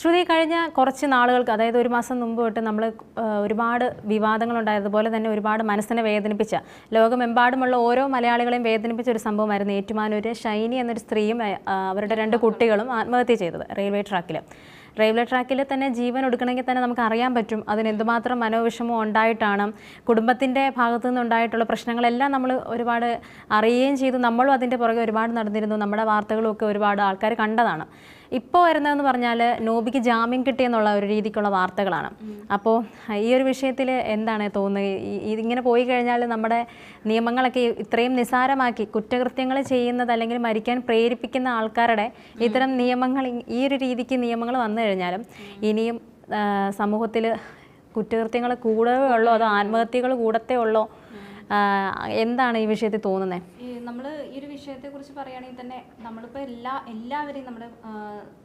ശ്രുതി കഴിഞ്ഞ കുറച്ച് നാളുകൾക്ക് അതായത് ഒരു മാസം മുമ്പ് തൊട്ട് നമ്മൾ ഒരുപാട് വിവാദങ്ങളുണ്ടായതുപോലെ തന്നെ ഒരുപാട് മനസ്സിനെ വേദനിപ്പിച്ച ലോകമെമ്പാടുമുള്ള ഓരോ മലയാളികളെയും വേദനിപ്പിച്ച ഒരു സംഭവമായിരുന്നു ഏറ്റുമാനൂര് ഷൈനി എന്നൊരു സ്ത്രീയും അവരുടെ രണ്ട് കുട്ടികളും ആത്മഹത്യ ചെയ്തത് റെയിൽവേ ട്രാക്കിൽ റെയിൽവേ ട്രാക്കിൽ തന്നെ ജീവൻ എടുക്കണമെങ്കിൽ തന്നെ നമുക്ക് അറിയാൻ പറ്റും. അതിന് എന്തുമാത്രം മനോവിഷമം ഉണ്ടായിട്ടാണ് കുടുംബത്തിന്റെ ഭാഗത്തു നിന്നുണ്ടായിട്ടുള്ള പ്രശ്നങ്ങളെല്ലാം നമ്മൾ ഒരുപാട് അറിയുകയും ചെയ്തു. നമ്മളും അതിന്റെ പുറകെ ഒരുപാട് നടന്നിരുന്നു. നമ്മുടെ വാർത്തകളും ഒക്കെ ഒരുപാട് ആൾക്കാർ കണ്ടതാണ്. ഇപ്പോൾ വരുന്നതെന്ന് പറഞ്ഞാൽ നോബിക്ക് ജാമ്യം കിട്ടിയെന്നുള്ള ഒരു രീതിക്കുള്ള വാർത്തകളാണ്. അപ്പോൾ ഈ ഒരു വിഷയത്തിൽ എന്താണ് തോന്നുന്നത്? ഇതിങ്ങനെ പോയി കഴിഞ്ഞാൽ നമ്മുടെ നിയമങ്ങളൊക്കെ ഇത്രയും നിസാരമാക്കി കുറ്റകൃത്യങ്ങൾ ചെയ്യുന്നത് അല്ലെങ്കിൽ മരിക്കാൻ പ്രേരിപ്പിക്കുന്ന ആൾക്കാരുടെ ഇത്തരം നിയമങ്ങൾ ഈ ഒരു രീതിക്ക് നിയമങ്ങൾ വന്നു കഴിഞ്ഞാലും ഇനിയും സമൂഹത്തിൽ കുറ്റകൃത്യങ്ങൾ കൂടവേ അതോ ആത്മഹത്യകൾ കൂടത്തേ ഉള്ളോ? എന്താണ് ഈ വിഷയത്തിൽ തോന്നുന്നത് നമ്മൾ ഈ ഒരു വിഷയത്തെക്കുറിച്ച് പറയുകയാണെങ്കിൽ തന്നെ നമ്മളിപ്പോൾ എല്ലാ എല്ലാവരെയും നമ്മുടെ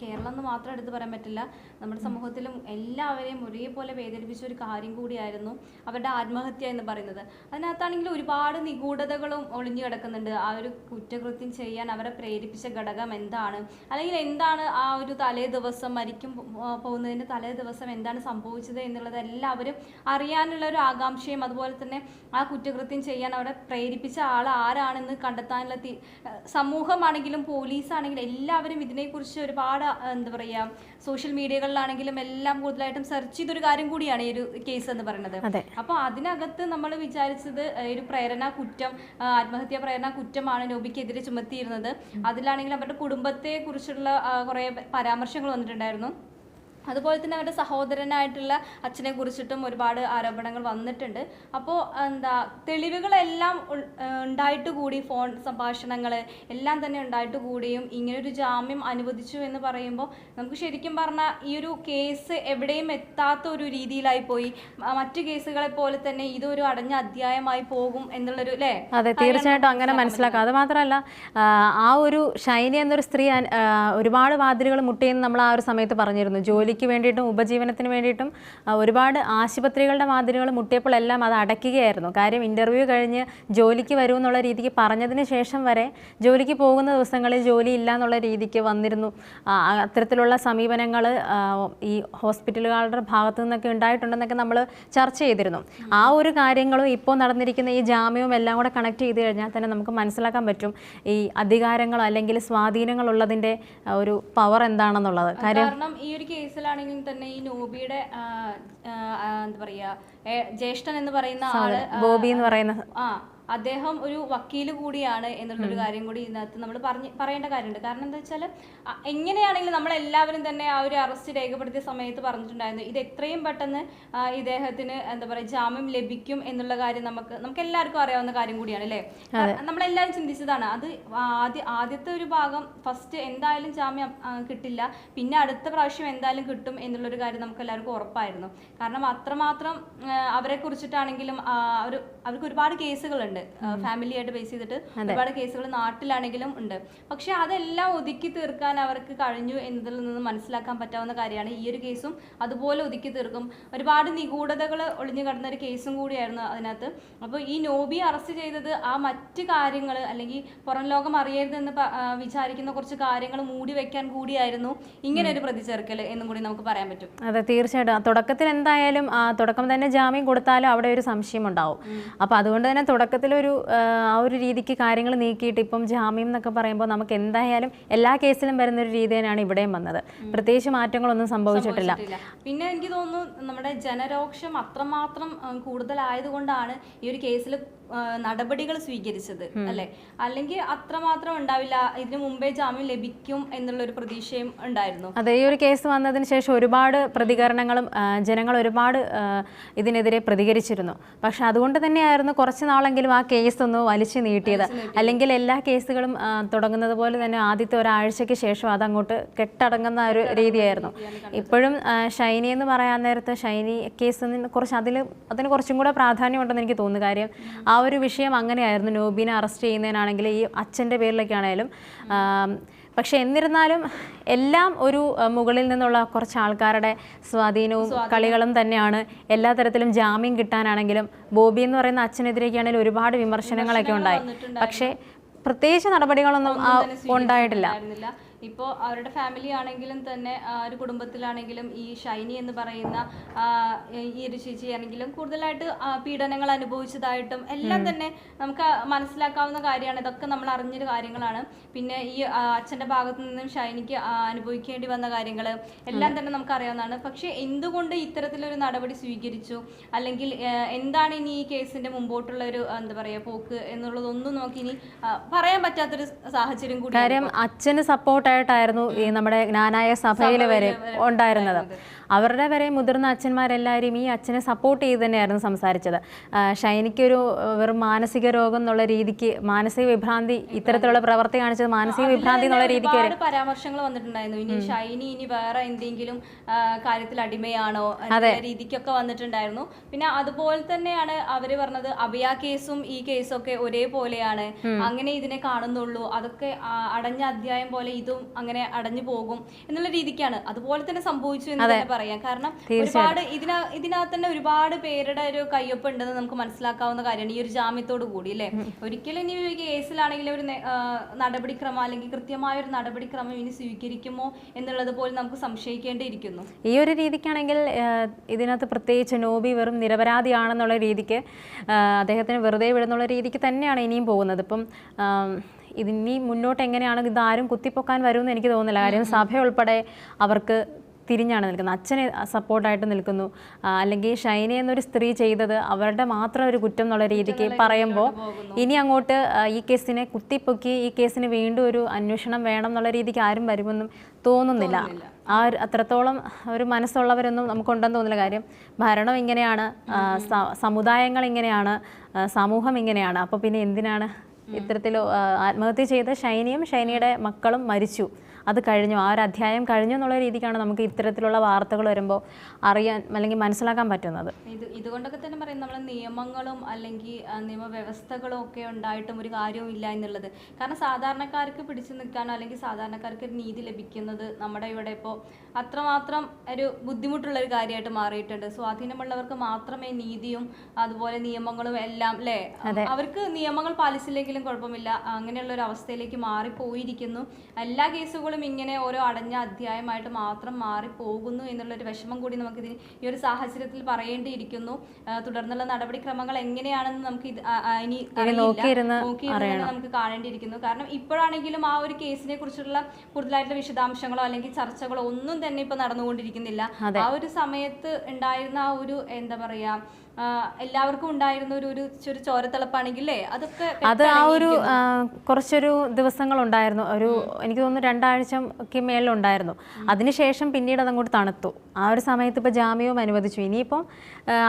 കേരളം എന്ന് മാത്രം എടുത്ത് പറയാൻ പറ്റില്ല. നമ്മുടെ സമൂഹത്തിലും എല്ലാവരെയും ഒരേപോലെ വേദനിപ്പിച്ച ഒരു കാര്യം കൂടിയായിരുന്നു അവരുടെ ആത്മഹത്യ എന്ന് പറയുന്നത്. അതിനകത്താണെങ്കിൽ ഒരുപാട് നിഗൂഢതകളും ഒളിഞ്ഞു കിടക്കുന്നുണ്ട്. ആ ഒരു കുറ്റകൃത്യം ചെയ്യാൻ അവരെ പ്രേരിപ്പിച്ച ഘടകം എന്താണ്? അല്ലെങ്കിൽ എന്താണ് ആ ഒരു തലേ ദിവസം മരിക്കും പോകുന്നതിന്റെ തലേ ദിവസം എന്താണ് സംഭവിച്ചത് എന്നുള്ളത് എല്ലാവരും അറിയാനുള്ള ഒരു ആകാംക്ഷയും അതുപോലെ തന്നെ ആ കുറ്റകൃത്യം ചെയ്യാൻ അവരെ പ്രേരിപ്പിച്ച ആൾ ആരാണെന്ന് കണ്ടെത്താനുള്ള സമൂഹമാണെങ്കിലും പോലീസാണെങ്കിലും എല്ലാവരും ഇതിനെക്കുറിച്ച് ഒരുപാട് എന്താ പറയുക സോഷ്യൽ മീഡിയകളിലാണെങ്കിലും എല്ലാം കൂടുതലായിട്ടും സെർച്ച് ചെയ്തൊരു കാര്യം കൂടിയാണ് ഈ ഒരു കേസ് എന്ന് പറയുന്നത്. അപ്പോൾ അതിനകത്ത് നമ്മൾ വിചാരിച്ചത് ഒരു പ്രേരണ കുറ്റം ആത്മഹത്യാ പ്രേരണ കുറ്റമാണ് നോബിക്കെതിരെ ചുമത്തിയിരുന്നത്. അതിലാണെങ്കിൽ അവരുടെ കുടുംബത്തെ കുറിച്ചുള്ള കുറേ പരാമർശങ്ങൾ വന്നിട്ടുണ്ടായിരുന്നു. അതുപോലെ തന്നെ അവരുടെ സഹോദരനായിട്ടുള്ള അച്ഛനെ കുറിച്ചിട്ടും ഒരുപാട് ആരോപണങ്ങൾ വന്നിട്ടുണ്ട്. അപ്പോൾ എന്താ തെളിവുകളെല്ലാം ഉണ്ടായിട്ട് കൂടി ഫോൺ സംഭാഷണങ്ങൾ എല്ലാം തന്നെ ഉണ്ടായിട്ട് കൂടിയും ഇങ്ങനൊരു ജാമ്യം അനുവദിച്ചു എന്ന് പറയുമ്പോൾ നമുക്ക് ശരിക്കും പറഞ്ഞാൽ ഈ ഒരു കേസ് എവിടെയും എത്താത്ത ഒരു രീതിയിലായി പോയി. മറ്റു കേസുകളെ പോലെ തന്നെ ഇതൊരു അടഞ്ഞ അധ്യായമായി പോകും എന്നുള്ളൊരു അല്ലേ അതെ തീർച്ചയായിട്ടും അങ്ങനെ മനസ്സിലാക്കാം. അത് മാത്രമല്ല ആ, ഒരു ഷൈനി എന്നൊരു സ്ത്രീ ഒരുപാട് വാതിലുകൾ മുട്ടിയെന്ന് നമ്മൾ ആ ഒരു സമയത്ത് പറഞ്ഞിരുന്നു. ജോലിക്ക് വേണ്ടിയിട്ടും ഉപജീവനത്തിന് വേണ്ടിയിട്ടും ഒരുപാട് ആശുപത്രികളുടെ മാതിരികൾ മുട്ടിയപ്പോഴെല്ലാം അത് അടയ്ക്കുകയായിരുന്നു. കാര്യം ഇന്റർവ്യൂ കഴിഞ്ഞ് ജോലിക്ക് വരൂ എന്നുള്ള രീതിക്ക് പറഞ്ഞതിന് ശേഷം വരെ ജോലിക്ക് പോകുന്ന ദിവസങ്ങളിൽ ജോലി ഇല്ല എന്നുള്ള രീതിക്ക് വന്നിരുന്നു. അത്തരത്തിലുള്ള സമീപനങ്ങൾ ഈ ഹോസ്പിറ്റലുകളുടെ ഭാഗത്തു നിന്നൊക്കെ ഉണ്ടായിട്ടുണ്ടെന്നൊക്കെ നമ്മൾ ചർച്ച ചെയ്തിരുന്നു. ആ ഒരു കാര്യങ്ങളും ഇപ്പോൾ നടന്നിരിക്കുന്ന ഈ ജാമ്യവും എല്ലാം കൂടെ കണക്ട് ചെയ്ത് കഴിഞ്ഞാൽ തന്നെ നമുക്ക് മനസ്സിലാക്കാൻ പറ്റും ഈ അധികാരങ്ങൾ അല്ലെങ്കിൽ സ്വാധീനങ്ങളുള്ളതിന്റെ ഒരു പവർ എന്താണെന്നുള്ളത്. കാര്യം ഈ ഒരു കേസിലാണെങ്കിൽ തന്നെ ഈ നോബിയുടെ എന്താ പറയാ ജ്യേഷ്ഠൻ എന്ന് പറയുന്ന ആൾ ബോബി എന്ന് പറയുന്ന ആ അദ്ദേഹം ഒരു വക്കീൽ കൂടിയാണ് എന്നുള്ളൊരു കാര്യം കൂടി ഇതിനകത്ത് നമ്മൾ പറഞ്ഞ് പറയേണ്ട കാര്യമുണ്ട്. കാരണം എന്താ വെച്ചാൽ എങ്ങനെയാണെങ്കിലും നമ്മളെല്ലാവരും തന്നെ ആ ഒരു അറസ്റ്റ് രേഖപ്പെടുത്തിയ സമയത്ത് പറഞ്ഞിട്ടുണ്ടായിരുന്നു ഇത് എത്രയും പെട്ടെന്ന് ഇദ്ദേഹത്തിന് എന്താ പറയുക ജാമ്യം ലഭിക്കും എന്നുള്ള കാര്യം നമുക്ക് നമുക്ക് എല്ലാവർക്കും അറിയാവുന്ന കാര്യം കൂടിയാണ് അല്ലേ? നമ്മളെല്ലാവരും ചിന്തിച്ചതാണ് അത് ആദ്യ ആദ്യത്തെ ഒരു ഭാഗം ഫസ്റ്റ് എന്തായാലും ജാമ്യം കിട്ടില്ല പിന്നെ അടുത്ത പ്രാവശ്യം എന്തായാലും കിട്ടും എന്നുള്ളൊരു കാര്യം നമുക്ക് എല്ലാവർക്കും ഉറപ്പായിരുന്നു. കാരണം അത്രമാത്രം അവരെ കുറിച്ചിട്ടാണെങ്കിലും ഒരു അവർക്ക് ഒരുപാട് കേസുകളുണ്ട്. ഫാമിലി ആയിട്ട് ബേസ് ചെയ്തിട്ട് ഒരുപാട് കേസുകൾ നാട്ടിലാണെങ്കിലും ഉണ്ട്. പക്ഷെ അതെല്ലാം ഒതുക്കി തീർക്കാൻ അവർക്ക് കഴിഞ്ഞു എന്നതിൽ നിന്ന് മനസ്സിലാക്കാൻ പറ്റാവുന്ന കാര്യമാണ് ഈ ഒരു കേസും. അതുപോലെ ഒതുക്കി തീർക്കും. ഒരുപാട് നിഗൂഢതകൾ ഒളിഞ്ഞു കിടന്ന ഒരു കേസും കൂടിയായിരുന്നു അതിനകത്ത്. അപ്പോൾ ഈ നോബി അറസ്റ്റ് ചെയ്തത് ആ മറ്റ് കാര്യങ്ങൾ അല്ലെങ്കിൽ പുറം ലോകം അറിയരുതെന്ന് വിചാരിക്കുന്ന കുറച്ച് കാര്യങ്ങൾ മൂടി വെക്കാൻ കൂടിയായിരുന്നു ഇങ്ങനെ ഒരു പ്രതിചേർക്കൽ എന്നും കൂടി നമുക്ക് പറയാൻ പറ്റും. അതെ തീർച്ചയായിട്ടും. തുടക്കത്തിൽ എന്തായാലും തുടക്കം തന്നെ ജാമ്യം കൊടുത്താലും അവിടെ ഒരു സംശയം ഉണ്ടാവും അപ്പോൾ അതുകൊണ്ട് തന്നെ തുടക്കത്തിലൊരു ആ, ആ ഒരു രീതിക്ക് കാര്യങ്ങൾ നീക്കിയിട്ട് ഇപ്പം ജാമ്യം എന്നൊക്കെ പറയുമ്പോൾ നമുക്ക് എന്തായാലും എല്ലാ കേസിലും വരുന്ന ഒരു രീതി തന്നെയാണ് ഇവിടെയും വന്നത്. പ്രത്യേകിച്ച് മാറ്റങ്ങളൊന്നും സംഭവിച്ചിട്ടില്ല. പിന്നെ എനിക്ക് തോന്നുന്നു നമ്മുടെ ജനരോക്ഷം അത്രമാത്രം കൂടുതലായതുകൊണ്ടാണ് ഈ ഒരു കേസിൽ നടപടികൾ സ്വീകരിച്ചത് അല്ലെ? അല്ലെങ്കിൽ അത്രമാത്രം ഉണ്ടാവില്ല ഇതിനു മുമ്പേ ജാമ്യം ലഭിക്കും എന്നുള്ള ഒരു പ്രതീക്ഷയും ഉണ്ടായിരുന്നു. അതെ ഈ ഒരു കേസ് വന്നതിന് ശേഷം ഒരുപാട് പ്രതികരണങ്ങളും ജനങ്ങൾ ഒരുപാട് ഇതിനെതിരെ പ്രതികരിച്ചിരുന്നു. പക്ഷെ അതുകൊണ്ട് തന്നെയായിരുന്നു കുറച്ച് നാളെങ്കിലും ആ കേസ് ഒന്ന് വലിച്ചു നീട്ടിയത്. അല്ലെങ്കിൽ എല്ലാ കേസുകളും തുടങ്ങുന്നത് പോലെ തന്നെ ആദ്യത്തെ ഒരാഴ്ചയ്ക്ക് ശേഷം അതങ്ങോട്ട് കെട്ടടങ്ങുന്ന ഒരു രീതിയായിരുന്നു. ഇപ്പോഴും ഷൈനി എന്ന് പറയാൻ നേരത്തെ ഷൈനി കേസ് കുറച്ച് അതിൽ അതിന് കുറച്ചും കൂടെ പ്രാധാന്യമുണ്ടെന്ന് എനിക്ക് തോന്നുന്നു. കാര്യം ആ ഒരു വിഷയം അങ്ങനെയായിരുന്നു. നോബിനെ അറസ്റ്റ് ചെയ്യുന്നതിനാണെങ്കിൽ ഈ അച്ഛന്റെ പേരിലൊക്കെയാണേലും. ആണെങ്കിലും പക്ഷെ എന്നിരുന്നാലും എല്ലാം ഒരു മുകളിൽ നിന്നുള്ള കുറച്ച് ആൾക്കാരുടെ സ്വാധീനവും കളികളും തന്നെയാണ്. എല്ലാ തരത്തിലും ജാമ്യം കിട്ടാനാണെങ്കിലും ബോബി എന്ന് പറയുന്ന അച്ഛനെതിരെയൊക്കെയാണെങ്കിലും ഒരുപാട് വിമർശനങ്ങളൊക്കെ ഉണ്ടായി. പക്ഷേ പ്രത്യേകിച്ച് നടപടികളൊന്നും ഉണ്ടായിട്ടില്ല. ഇപ്പോൾ അവരുടെ ഫാമിലി ആണെങ്കിലും തന്നെ ഒരു കുടുംബത്തിലാണെങ്കിലും ഈ ഷൈനി എന്ന് പറയുന്ന ഈ ഒരു ചേച്ചി ആണെങ്കിലും കൂടുതലായിട്ട് പീഡനങ്ങൾ അനുഭവിച്ചതായിട്ടും എല്ലാം തന്നെ നമുക്ക് മനസ്സിലാക്കാവുന്ന കാര്യമാണ്. ഇതൊക്കെ നമ്മൾ അറിഞ്ഞൊരു കാര്യങ്ങളാണ്. പിന്നെ ഈ അച്ഛന്റെ അച്ഛന്റെ ഭാഗത്തു നിന്നും ഷൈനിക്ക് അനുഭവിക്കേണ്ടി വന്ന കാര്യങ്ങൾ എല്ലാം തന്നെ നമുക്ക് അറിയാവുന്നതാണ്. പക്ഷേ എന്തുകൊണ്ട് ഇത്തരത്തിലൊരു നടപടി സ്വീകരിച്ചു? അല്ലെങ്കിൽ എന്താണ് ഇനി ഈ കേസിന്റെ മുമ്പോട്ടുള്ള ഒരു എന്താ പറയാ പോക്ക് എന്നുള്ളതൊന്നും നോക്കി ഇനി പറയാൻ പറ്റാത്തൊരു സാഹചര്യം കൂടി കാര്യം അച്ഛന് സപ്പോർട്ടായിട്ടായിരുന്നു ഈ നമ്മുടെ ജ്ഞാനായ സഭയിൽ വരെ ഉണ്ടായിരുന്നത്. അവരുടെ വരെ മുതിർന്ന അച്ഛന്മാരെല്ലാവരും ഈ അച്ഛനെ സപ്പോർട്ട് ചെയ്ത് തന്നെയായിരുന്നു സംസാരിച്ചത്. ഷൈനിക്കൊരു വെറും മാനസിക രോഗം എന്നുള്ള രീതിക്ക് മാനസിക വിഭ്രാന്തി ഇത്തരത്തിലുള്ള പ്രവർത്തി കാണിച്ചത് മാനസിക വിഭ്രാന്തി എന്നുള്ള രീതിക്ക് വരെ. പരാമർശങ്ങൾ വന്നിട്ടുണ്ടായിരുന്നു. ഇനി ഷൈനി ഇനി വേറെ എന്തെങ്കിലും കാര്യത്തിൽ അടിമയാണോ അതെ. രീതിക്കൊക്കെ വന്നിട്ടുണ്ടായിരുന്നു. പിന്നെ അതുപോലെ തന്നെയാണ് അവർ പറഞ്ഞത് അഭയ കേസും ഈ കേസും ഒക്കെ ഒരേപോലെയാണ്. അങ്ങനെ ഇതിനെ കാണുന്നുള്ളൂ. അതൊക്കെ അടഞ്ഞ അധ്യായം പോലെ ഇതും അങ്ങനെ അടഞ്ഞു പോകും എന്നുള്ള രീതിക്കാണ്. അതുപോലെ തന്നെ സംഭവിച്ചു എന്ന് തന്നെ പറയാം. കാരണം ഒരുപാട് ഇതിനാ ഇതിനകത്ത് തന്നെ ഒരുപാട് പേരുടെ ഒരു കയ്യൊപ്പ് ഉണ്ടെന്ന് നമുക്ക് മനസ്സിലാക്കാവുന്ന കാര്യമാണ് ഈ ഒരു ജാമ്യത്തോട് കൂടി അല്ലേ? ഒരിക്കലും ഇനി കേസിലാണെങ്കിലും ഒരു നടപടിക്രമം അല്ലെങ്കിൽ കൃത്യമായ ഒരു നടപടിക്രമം ഇനി സ്വീകരിക്കുമോ എന്നുള്ളത് പോലും നമുക്ക് സംശയിക്കേണ്ടിയിരിക്കുന്നു. ഈ ഒരു രീതിക്കാണെങ്കിൽ ഇതിനകത്ത് പ്രത്യേകിച്ച് നോബി വെറും നിരപരാധിയാണെന്നുള്ള രീതിക്ക് അദ്ദേഹത്തിന് വെറുതെ വിടുന്നുള്ള രീതിക്ക് തന്നെയാണ് ഇനിയും പോകുന്നത്. ഇപ്പം ഇതിനി മുന്നോട്ട് എങ്ങനെയാണ് ഇതാരും കുത്തിപ്പൊക്കാൻ വരുമെന്ന് എനിക്ക് തോന്നുന്നില്ല. കാര്യം സഭ ഉൾപ്പെടെ അവർക്ക് തിരിഞ്ഞാണ് നിൽക്കുന്നത്. അച്ഛനെ സപ്പോർട്ടായിട്ട് നിൽക്കുന്നു. അല്ലെങ്കിൽ ഷൈനി എന്നൊരു സ്ത്രീ ചെയ്തത് അവരുടെ മാത്രം ഒരു കുറ്റം എന്നുള്ള രീതിക്ക് പറയുമ്പോൾ ഇനി അങ്ങോട്ട് ഈ കേസിനെ കുത്തിപ്പൊക്കി ഈ കേസിന് വീണ്ടും ഒരു അന്വേഷണം വേണം എന്നുള്ള രീതിക്ക് ആരും വരുമെന്നും തോന്നുന്നില്ല. ആ ഒരു അത്രത്തോളം ഒരു മനസ്സുള്ളവരൊന്നും നമുക്കുണ്ടെന്ന് തോന്നുന്നില്ല. കാര്യം ഭരണം ഇങ്ങനെയാണ് സമുദായങ്ങൾ ഇങ്ങനെയാണ് സമൂഹം ഇങ്ങനെയാണ്. അപ്പോൾ പിന്നെ എന്തിനാണ് ഇത്തരത്തിൽ ആത്മഹത്യ ചെയ്ത ഷൈനിയും ഷൈനിയുടെ മക്കളും മരിച്ചു. അത് കഴിഞ്ഞു. ആ ഒരു അധ്യായം കഴിഞ്ഞു എന്നുള്ള രീതിക്കാണ് നമുക്ക് ഇത്തരത്തിലുള്ള വാർത്തകൾ വരുമ്പോൾ അറിയാൻ അല്ലെങ്കിൽ മനസ്സിലാക്കാൻ പറ്റുന്നത്. ഇത് ഇതുകൊണ്ടൊക്കെ തന്നെ പറയും നമ്മൾ നിയമങ്ങളും അല്ലെങ്കിൽ നിയമവ്യവസ്ഥകളും ഒക്കെ ഉണ്ടായിട്ടും ഒരു കാര്യവും ഇല്ല എന്നുള്ളത്. കാരണം സാധാരണക്കാർക്ക് പിടിച്ചു നിൽക്കാനോ അല്ലെങ്കിൽ സാധാരണക്കാർക്ക് നീതി ലഭിക്കുന്നത് നമ്മുടെ ഇവിടെ ഇപ്പോൾ അത്രമാത്രം ഒരു ബുദ്ധിമുട്ടുള്ള ഒരു കാര്യമായിട്ട് മാറിയിട്ടുണ്ട്. സ്വാധീനമുള്ളവർക്ക് മാത്രമേ നീതിയും അതുപോലെ നിയമങ്ങളും എല്ലാം അല്ലേ അവർക്ക് നിയമങ്ങൾ പാലിച്ചില്ലെങ്കിലും കുഴപ്പമില്ല. അങ്ങനെയുള്ള ഒരു അവസ്ഥയിലേക്ക് മാറിപ്പോയിരിക്കുന്നു. എല്ലാ കേസുകളും ഇങ്ങനെ ഓരോ അടഞ്ഞ അധ്യായമായിട്ട് മാത്രം മാറിപ്പോകുന്നു എന്നുള്ളൊരു വിഷമം കൂടി നമുക്ക് ഇതിന് ഈ ഒരു സാഹചര്യത്തിൽ പറയേണ്ടിയിരിക്കുന്നു. തുടർന്നുള്ള നടപടിക്രമങ്ങൾ എങ്ങനെയാണെന്ന് നമുക്ക് ഇത് ഇനി നോക്കിയിരുന്നു നമുക്ക് കാണേണ്ടിയിരിക്കുന്നു. കാരണം ഇപ്പോഴാണെങ്കിലും ആ ഒരു കേസിനെ കുറിച്ചുള്ള കൂടുതലായിട്ടുള്ള വിശദാംശങ്ങളോ അല്ലെങ്കിൽ ചർച്ചകളോ ഒന്നും തന്നെ ഇപ്പൊ നടന്നുകൊണ്ടിരിക്കുന്നില്ല. ആ ഒരു സമയത്ത് ഉണ്ടായിരുന്ന ആ ഒരു എന്താ പറയാ എല്ലാവർക്കും ഉണ്ടായിരുന്ന ഒരു ഒരു ചോരത്തിളപ്പാണെങ്കിലേ അതൊക്കെ അത് ആ ഒരു കുറച്ചൊരു ദിവസങ്ങൾ ഉണ്ടായിരുന്നു ഒരു എനിക്ക് തോന്നുന്നു രണ്ടാഴ്ചക്ക് മേളിലുണ്ടായിരുന്നു. അതിനുശേഷം പിന്നീട് അതങ്ങോട്ട് തണുത്തു. ആ ഒരു സമയത്ത് ഇപ്പോൾ ജാമ്യവും അനുവദിച്ചു. ഇനിയിപ്പം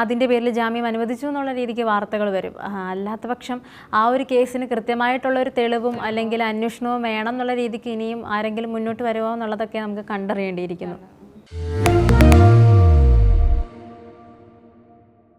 അതിന്റെ അതിന്റെ പേരിൽ ജാമ്യം അനുവദിച്ചു എന്നുള്ള രീതിക്ക് വാർത്തകൾ വരും. അല്ലാത്ത പക്ഷം ആ ഒരു കേസിന് കൃത്യമായിട്ടുള്ള ഒരു തെളിവും അല്ലെങ്കിൽ അന്വേഷണവും വേണം എന്നുള്ള രീതിക്ക് ഇനിയും ആരെങ്കിലും മുന്നോട്ട് വരുമോ എന്നുള്ളതൊക്കെ നമുക്ക് കണ്ടറിയേണ്ടിയിരിക്കുന്നു.